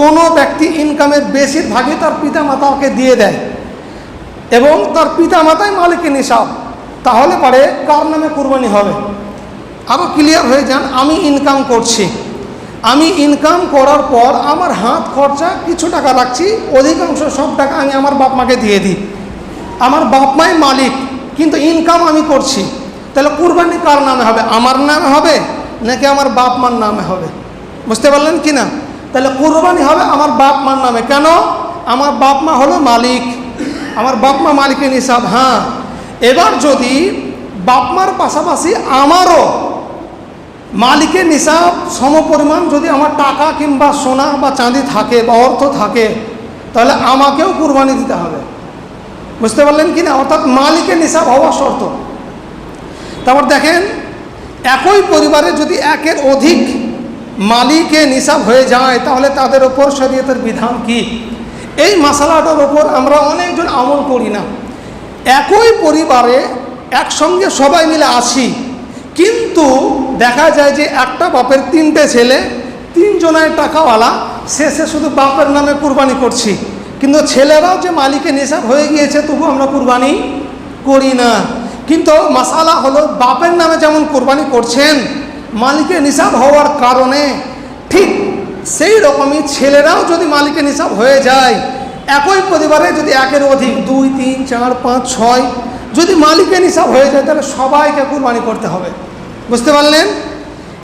কোনো ব্যক্তি ইনকামের বেশিরভাগই তার পিতা মাতাকে দিয়ে দেয় এবং তার পিতা মাতাই মালিকের নিসাব তাহলে পরে কার নামে কুরবানি হবে? আরও ক্লিয়ার হয়ে যান, আমি ইনকাম করছি। আমি ইনকাম করার পর আমার হাত খরচা কিছু টাকা রাখছি, অধিকাংশ সব টাকা আমি আমার বাপ মাকে দিয়ে দিই। আমার বাপ মাই মালিক, কিন্তু ইনকাম আমি করছি। তাহলে কুরবানি কার নামে হবে? আমার নামে হবে নাকি আমার বাপ মার নামে হবে? বুঝতে পারলেন কি না তাহলে কুরবানি হবে আমার বাপ মার নামে। কেন? আমার বাপ মা হলো মালিক। আমার বাপ মা মালিকের হিসাব হ্যাঁ। এবার যদি বাপ মার পাশাপাশি আমারও মালিকের নিসাব সমপরিমাণ যদি আমার টাকা কিংবা সোনা বা চাঁদি থাকে বা অর্থ থাকে, তাহলে আমাকেও কুরবানি দিতে হবে। বুঝতে পারলেন কি না? অর্থাৎ মালিকের নিসাব হওয়া শর্ত। তারপর দেখেন, একই পরিবারে যদি একের অধিক মালিকে নিসাব হয়ে যায়, তাহলে তাদের ওপর শরীয়তের বিধান কি? এই মশালাটার ওপর আমরা অনেকজন আমল করি না। একই পরিবারে একসঙ্গে সবাই মিলে আসি, কিন্তু দেখা যায় যে একটা বাপের তিনটে ছেলে, তিনজনের টাকাওয়ালা, শেষে শুধু বাপের নামে কুরবানি করছি। কিন্তু ছেলেরাও যে মালিকে নিসাব হয়ে গিয়েছে, তবু আমরা কুরবানি করি না। কিন্তু মশালা হলো বাপের নামে যেমন কোরবানি করছেন মালিকের নিসাব হওয়ার কারণে ঠিক সেই রকমই ছেলেরাও যদি মালিকের নিসাব হয়ে যায়, একই পরিবারে যদি একের অধিক দুই, তিন, চার, পাঁচ, ছয় যদি মালিকের নিসাব হয়ে যায়, তাহলে সবাইকে কুরবানি করতে হবে। বুঝতে পারলেন?